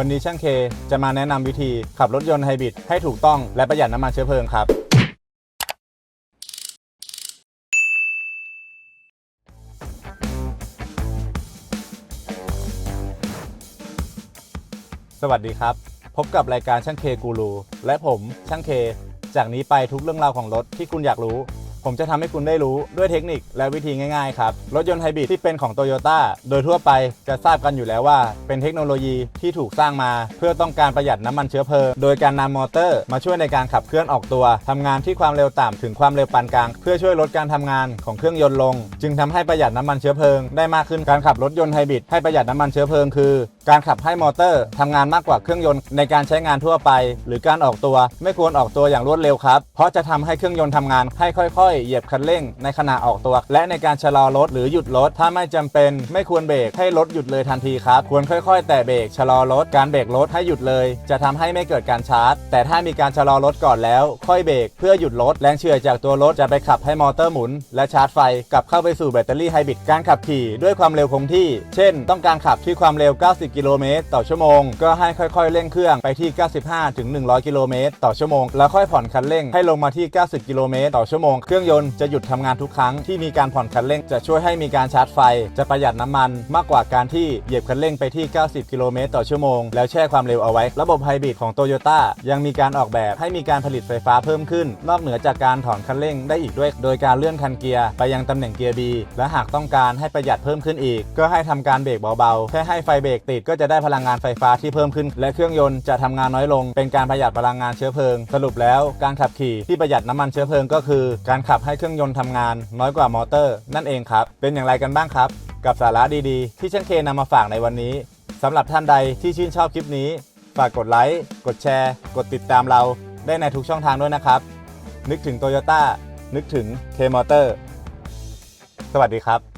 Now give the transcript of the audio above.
วันนี้ช่างเคจะมาแนะนำวิธีขับรถยนต์ไฮบริดให้ถูกต้องและประหยัดน้ำมันเชื้อเพลิงครับ สวัสดีครับ พบกับรายการช่างเคกูรูและผมช่างเค จากนี้ไปทุกเรื่องราวของรถที่คุณอยากรู้ ผมจะทำให้คุณได้รู้ด้วยเทคนิคและวิธีง่ายๆครับ รถยนต์ไฮบริดที่เป็นของโตโยต้าโดยทั่วไปจะทราบกันอยู่แล้วว่า เป็นเทคโนโลยีที่ถูกสร้างมา เพื่อต้องการประหยัดน้ำมันเชื้อเพลิง โดยการนำมอเตอร์ มาช่วยในการขับเคลื่อนออกตัวทำงานที่ความเร็วต่ำถึงความเร็วปานกลาง เพื่อช่วยลดการทำงานของเครื่องยนต์ลง จึงทำให้ประหยัดน้ำมันเชื้อเพลิงได้มากขึ้นการขับรถยนต์ไฮบริดให้ประหยัดน้ำมันเชื้อเพลิงคือ การขับให้มอเตอร์ทำงานมากกว่าเครื่องยนต์ในการใช้งานทั่วไป หรือการออกตัวไม่ควรออกตัวอย่างรวดเร็วครับ เพราะจะทำให้เครื่องยนต์ทำงานให้ค่อยๆ เหยียบคันเร่งในขณะออกตัว และในการชะลอรถหรือหยุดรถถ้าไม่จำเป็น ไม่ควรเบรกให้รถหยุดเลยทันทีครับ ควรค่อยๆ แตะเบรกชะลอรถการเบรกรถให้หยุดเลย จะทำให้ไม่เกิดการชาร์จ แต่ถ้ามีการชะลอรถก่อนแล้ว ค่อยเบรกเพื่อหยุดรถแรงเฉื่อยจากตัวรถจะไปขับให้มอเตอร์หมุน และชาร์จไฟกลับเข้าไปสู่แบตเตอรี่ไฮบริดการขับขี่ด้วยความเร็วคงที่ เช่น ต้องการขับที่ความเร็ว 90กิโลเมตรต่อชั่วโมง ก็ให้ค่อยๆเร่งเครื่องไปที่ 95 ถึง 100 กิโลเมตรต่อชั่วโมง แล้วค่อยผ่อนคันเร่งให้ลงมาที่ 90 กิโลเมตรต่อชั่วโมง เครื่องยนต์จะหยุดทำงานทุกครั้งที่มีการผ่อนคันเร่ง จะช่วยให้มีการชาร์จไฟ จะประหยัดน้ำมันมากกว่าการที่เหยียบคันเร่งไปที่ 90 กิโลเมตรต่อชั่วโมง แล้วแช่ความเร็วเอาไว้ ระบบไฮบริดของโตโยต้ายังมีการออกแบบให้มีการผลิตไฟฟ้าเพิ่มขึ้น นอกเหนือจากการถอนคันเร่งได้อีกด้วย โดยการเลื่อนคันเกียร์ไปยังตำแหน่งเกียร์ B และหากต้องการให้ประหยัดเพิ่มขึ้นอีก ก็ให้ทำการเบรกเบาๆแค่ให้ไฟเบรกติดก็จะได้พลังงานไฟฟ้าที่เพิ่มขึ้น และเครื่องยนต์จะทำงานน้อยลง เป็นการประหยัดพลังงานเชื้อเพลิง สรุปแล้วการขับขี่ที่ประหยัดน้ำมันเชื้อเพลิงก็คือ การขับให้เครื่องยนต์ทำงาน น้อยกว่ามอเตอร์ นั่นเองครับ เป็นอย่างไรกันบ้างครับ กับสาระดีๆ ที่ช่างเคนำมาฝากในวันนี้สำหรับท่านใดที่ชื่นชอบคลิปนี้ ฝากกดไลค์กดแชร์ กดติดตามเราได้ในทุกช่องทางด้วยนะครับ นึกถึงโตโยต้านึกถึง K-Motor สวัสดีครับ